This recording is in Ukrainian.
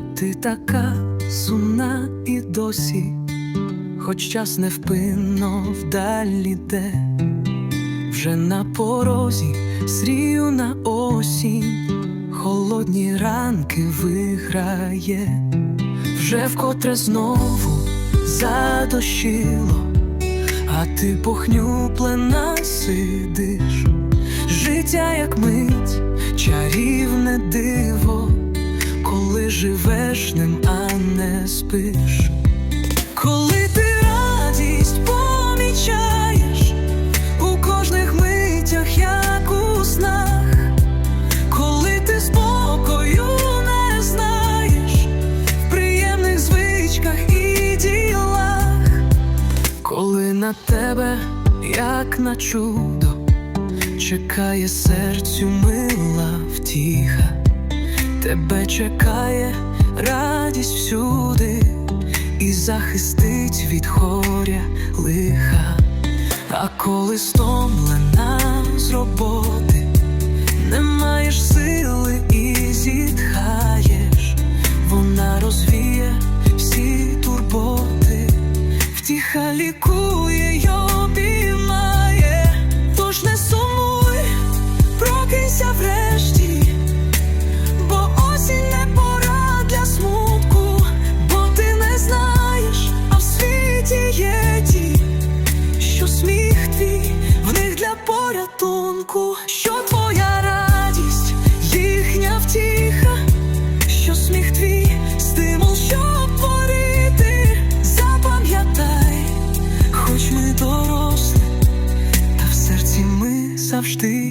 ти така сумна і досі, хоч час невпинно вдалі йде, вже на порозі срію на осінь, холодні ранки виграє, вже вкотре знову задощило, а ти похнюплена сидиш, життя як мить, коли живеш ним, а не спиш. Коли ти радість помічаєш у кожних митях, як у снах, коли ти спокою не знаєш в приємних звичках і ділах, коли на тебе, як на чудо, чекає серцю мила втіха, тебе чекає радість всюди і захистить від хоря лиха. А коли стомлена з роботи, твій в них для порятунку, що твоя радість, їхня втіха, що сміх твій? Стимул, щоб творити, запам'ятай, хоч ми дорослі, та в серці ми завжди.